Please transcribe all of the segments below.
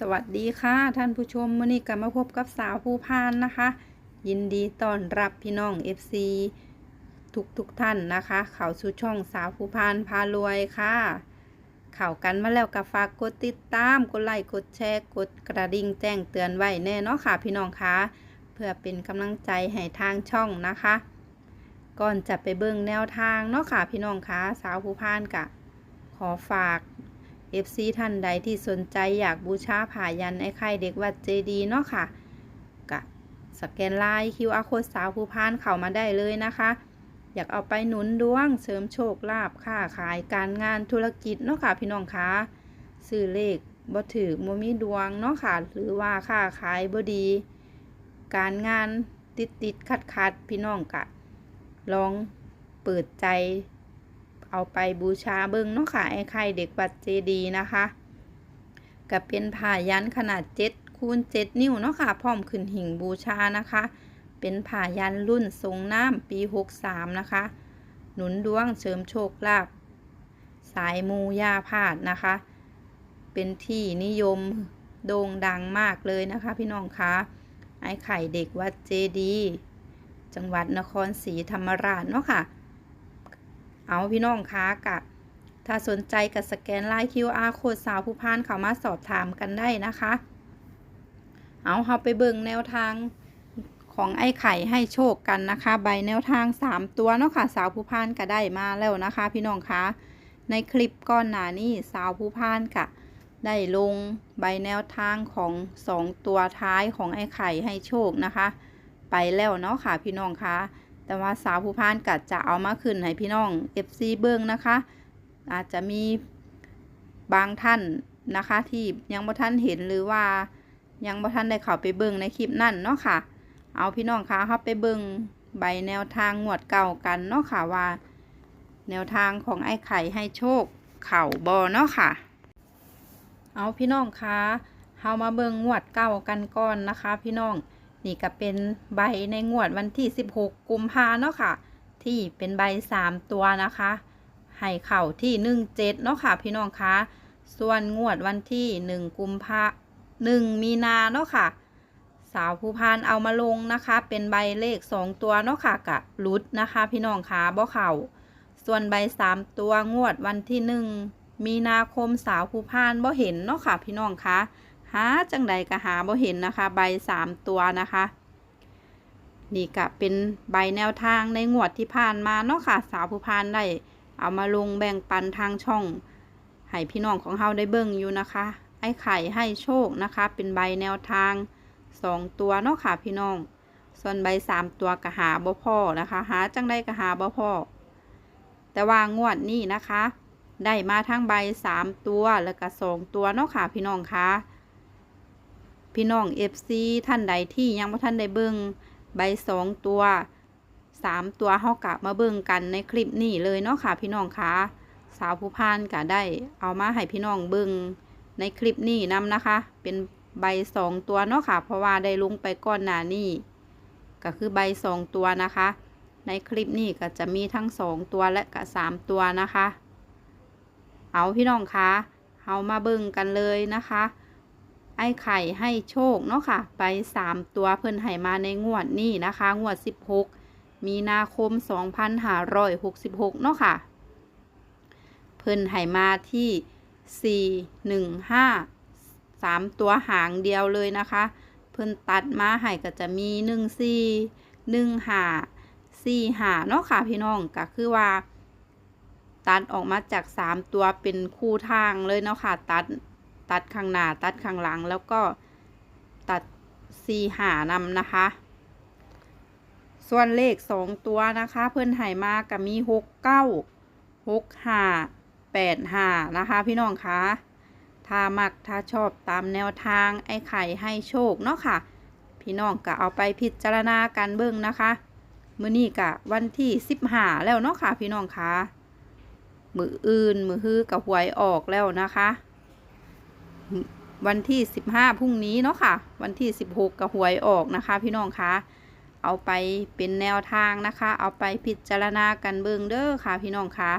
สวัสดีค่ะ ท่านผู้ชมวันนี้กลับมาพบกับสาวภูพานนะคะ ยินดีต้อนรับพี่น้อง FC ทุกทุกท่านนะคะ เข้าสู่ช่องสาวภูพานพารวยค่ะ เข้ากันมาแล้วก็ฝากกดติดตามกดไลค์กดแชร์กดกระดิ่งแจ้งเตือนไว้แน่เนาะค่ะพี่น้องคะเพื่อเป็นกำลังใจให้ทางช่องนะคะ ก่อนจะไปเบิ่งแนวทางเนาะค่ะพี่น้องคะสาวภูพานกะขอฝาก FC ท่านใดที่สนใจอยากบูชาผ่ายันไอ้ไข่เด็กวัดเจดีเนาะค่ะกะสแกนไลน์ QR โค้ดสาวผู้พานเข้ามาได้เลยนะคะ อยากเอาไปหนุนดวงเสริมโชคลาภค้าขายการงานธุรกิจเนาะค่ะพี่น้องคะซื้อเลขบ่ถือบ่มีดวงเนาะค่ะ หรือว่าค้าขายบ่ดี การงานติดติดขัดขัดพี่น้องกะ ลองเปิดใจ เอาไปบูชาเบิ้งเนาะค่ะไอ้ไข่เด็กวัดเจดีนะคะกับเป็นผ่ายันขนาด7คูณ7นิ้วเนาะค่ะพร้อมขึ้นหิ่งบูชานะคะ เป็นผ่ายันรุ่นทรงน้ำปี63นะคะ หนุนดวงเสริมโชคลาภสายมูยาพาดนะคะ เป็นที่นิยมโด่งดังมากเลยนะคะ พี่น้องคะไอ้ไข่เด็กวัดเจดี จังหวัดนครศรีธรรมราชเนาะค่ะ เอาพี่น้องคะกะถ้าสนใจกับสแกนไลน์ QR โค้ดสาวผู้พานเขามาสอบถามกันได้นะคะ เอาเราไปเบิ่งแนวทางของไอ้ไข่ให้โชคกันนะคะ ใบแนวทาง 3 ตัวเนาะค่ะสาวผู้พานก็ได้มาแล้วนะคะ พี่น้องคะในคลิปก่อนหน้านี้สาวผู้พานกะได้ลงใบแนวทางของ 2 ตัวท้ายของไอ้ไข่ให้โชคนะคะ ไปแล้วเนาะค่ะพี่น้องคะ แต่ว่าสาวผู้พานกัดจะเอามาขึ้นให้พี่น้อง FC เบิ้งนะคะ อาจจะมีบางท่านนะคะที่ยังบ่ท่านเห็นหรือว่ายังบ่ท่านได้เข้าไปเบิ้งในคลิปนั่นเนาะค่ะ เอาพี่น้องคะเข้าไปเบิ้งใบแนวทางงวดเก่ากันเนาะค่ะว่า แนวทางของไอ้ไข่ให้โชคเข่าบอเนาะค่ะ เอาพี่น้องคะเฮามาเบิ่งงวดเก่ากันก่อนนะคะ พี่น้อง นี่ก็เป็นใบในงวดวันที่ 16 กุมภาเนาะค่ะ ที่เป็นใบ 3 ตัวนะคะ ให้เข่าที่ 17 เนาะค่ะ พี่น้องคะส่วนงวดวันที่ 1 กุมภา1มีนาเนาะค่ะ สาวผู้พานเอามาลงนะคะ เป็นใบเลข 2 ตัวเนาะค่ะกะลุดนะคะ พี่น้องคะบ่เข่า ส่วนใบ 3 ตัวงวดวันที่ 1 มีนาคมสาวผู้พานบ่เห็นเนาะค่ะ พี่น้องคะ หาจังใดก็หาบ่เห็นนะคะ ใบสามตัวนะคะ นี่ก็เป็นใบแนวทางในงวดที่ผ่านมาเนาะค่ะ สาวผู้พานได้ เอามาลงแบ่งปันทางช่องให้พี่น้องของเฮาได้เบิ่งอยู่นะคะ ไอ้ไข่ให้โชคนะคะ เป็นใบแนวทางสองตัวเนาะค่ะพี่น้อง ส่วนใบสามตัวก็หาบ่พอนะคะ หาจังใดก็หาบ่พอแต่ว่างวดนี้นะคะ ได้มาทั้งใบสามตัวแล้วก็สองตัวเนาะค่ะพี่น้องคะ พี่น้อง FC ท่านใดที่ยังบ่ท่านได้เบิ่งใบสองตัวสามตัวเฮากะมาเบิ่งกันในคลิปนี้เลยเนาะค่ะ พี่น้องคะสาวผู้พานก็ได้ เอามาให้พี่น้องเบิ่งในคลิปนี้นํนะคะ เป็นใบสองตัวเนาะค่ะ เพราะว่าได้ลงไปก่อนหน้านี้ก็คือใบสองตัวนะคะ ในคลิปนี้ก็จะมีทั้งสองตัวและก็สามตัวนะคะ เอาพี่น้องคะเอามาเบิ่งกันเลยนะคะ ไอ้ไข่ให้โชคเนาะค่ะ ไป 3 ตัวเพิ่นให้มาในงวดนี้นะคะ งวด 16 มีนาคม 2566 เนาะค่ะ เพิ่นให้มาที่ 4 1 5 3 ตัวหางเดียวเลยนะคะ เพิ่นตัดมาให้ก็จะมี 1 4 1 5 4 5 เนาะค่ะพี่น้องก็คือว่า ตัดออกมาจาก 3 ตัวเป็นคู่ทางเลยเนาะค่ะ ตัด ตัดข้างหน้าตัดข้างหลัง แล้วก็ตัดสีหานำนะคะ ส่วนเลขสองตัวนะคะ เพื่อนไห่มากับมีหกเก้าหกห้าแปดห้านะคะ พี่น้องคะถ้ามักถ้าชอบตามแนวทางไอ้ไข่ให้โชคเนาะค่ะ พี่น้องก็เอาไปพิจารณากันเบิ่งนะคะมื้อนี้กะวันที่สิบห้าแล้วเนาะค่ะ พี่น้องคะมืออื่นมือฮือกับหวยออกแล้วนะคะ วันที่15พรุ่งนี้เนาะค่ะ วันที่16กับหวยออกนะคะ พี่น้องคะเอาไปเป็นแนวทางนะคะ เอาไปพิจารณากันเบิงเด้อค่ะ พี่น้องคะ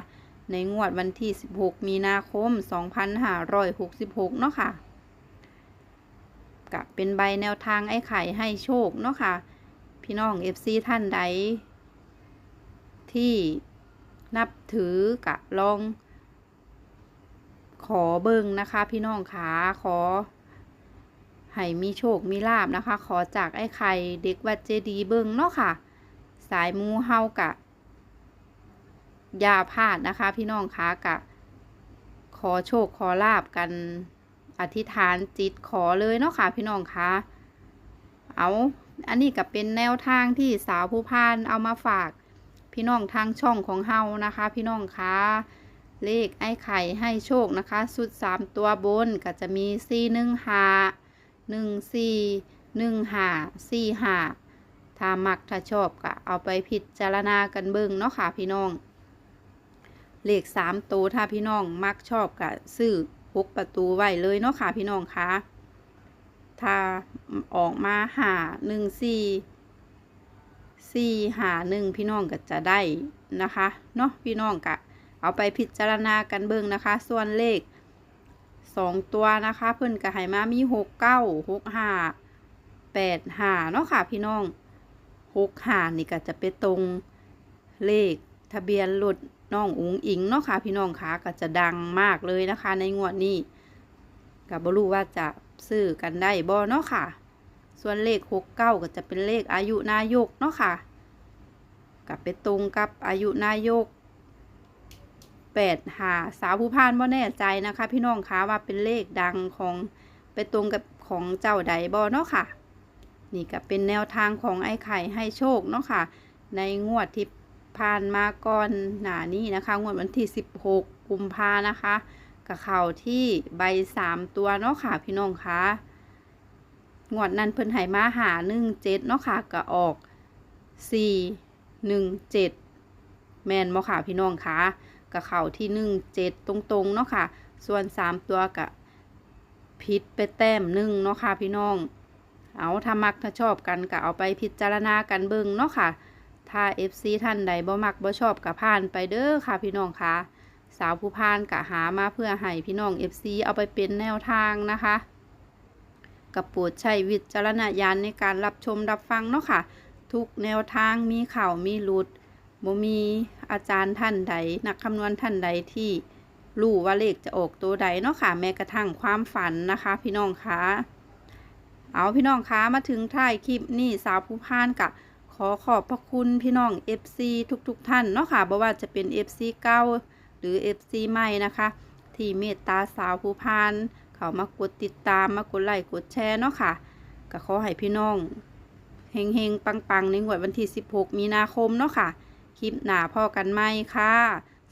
ในงวดวันที่ 16 มีนาคม 2566 เนาะค่ะกับเป็นใบแนวทางไอ้ไข่ให้โชคเนาะค่ะ พี่น้อง FC ท่านใด ที่นับถือกะลอง ขอเบิ่งนะคะ พี่น้องขาขอให้มีโชคมีลาบนะคะ ขอจากไอ้ไข่เด็กวัดเจดีเบิ่งเนาะค่ะ สายมูเฮากะยาพาดนะคะ พี่น้องคะกะ ขอโชคขอลาบกันอธิษฐานจิตขอเลยเนาะค่ะ พี่น้องคะเอาอันนี้ก็เป็นแนวทางที่สาวผู้พานเอามาฝาก พี่น้องทางช่องของเฮานะคะ พี่น้องคะ เลขไอ้ไข่ให้โชคนะคะ สุดสามตัวบนก็จะมีสี่หนึ่งหาหนึ่งซีหนึ่งหาซีหาถ้ามักถ้าชอบก็เอาไปพิจารณากันเบิ่งเนาะค่ะพี่น้อง เลขสามตัวถ้าพี่น้องมักชอบก็ซื้อพกประตูไว้เลยเนาะค่ะพี่น้องคะถ้าออกมาหาหนึ่งสี่สี่หาหนึ่งพี่น้องก็จะได้นะคะเนาะพี่น้องกะ เอาไปพิจารณากันเบิ่งนะคะ ส่วนเลขสองตัวนะคะ เพิ่นก็ให้มามีหกเก้าหกห้าแปดห้าเนาะค่ะพี่น้องหกห้านี่ก็จะไปตรงเลขทะเบียนรถน้องอุ๋งอิงเนาะค่ะพี่น้องคะก็จะดังมากเลยนะคะ ในงวดนี้กับบรู้ว่าจะซื้อกันได้บ่เนาะค่ะ ส่วนเลขหกเก้าก็จะเป็นเลขอายุนายกเนาะค่ะกับไปตรงกับอายุนายก แปดหาสาวผู้พานบ่แน่ใจนะคะ พี่น้องคะว่าเป็นเลขดังของไปตรงกับของเจ้าใดบ่เนาะค่ะ นี่ก็เป็นแนวทางของไอ้ไข่ให้โชคเนาะค่ะ ในงวดที่ผ่านมาก่อนหน้านี้นะคะ งวดวันที่ 16 กุมภานะคะกับเข่าที่ใบสามตัวเนาะค่ะพี่น้องคะงวดนั้นเพิ่นให้มาหาหนึ่งเจ็ดเนาะค่ะก็ออกสี่หนึ่งเจ็ดแมนบ่ค่ะพี่น้องคะ กับเข่าที่หนึ่งเจ็ดตรงๆเนาะค่ะ ส่วนสามตัวกับพิษไปแต้มหนึ่งเนาะค่ะพี่น้อง เอาถ้ามักถ้าชอบกันก็เอาไปพิจารณากันเบิ่งเนาะค่ะถ้า FC ท่านใดบ่มักบ่ชอบก็ผ่านไปเด้อค่ะพี่น้องคะสาวผู้พานก็หามาเพื่อให้พี่น้อง FC เอาไปเป็นแนวทางนะคะกับโปรดใช้วิจารณญาณในการรับชมรับฟังเนาะค่ะ ทุกแนวทางมีข่าวมีหลุดบ่มี อาจารย์ท่านใด นักคำนวณท่านใดที่รู้ว่าเลขจะออกตัวใดเนาะค่ะ แม้กระทั่งความฝันนะคะ พี่น้องคะเอาพี่น้องคะมาถึงท้ายคลิปนี่สาวผู้พานกับขอขอบพระคุณพี่น้อง FC ทุกๆทท่านเนาะค่ะบ่ว่าจะเป็น FC เก่าหรือ FC ใหม่นะคะ ที่เมตตาสาวผู้พาน เขามากดติดตามมากดไลค์กดแชร์เนาะค่ะก็ขอให้พี่น้องเฮงเฮงๆปังๆ ในงวดวันที่ 16 มีนาคมเนาะค่ะ คลิปหน้าพ่อกันไหมค่ะ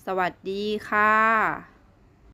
สวัสดีค่ะ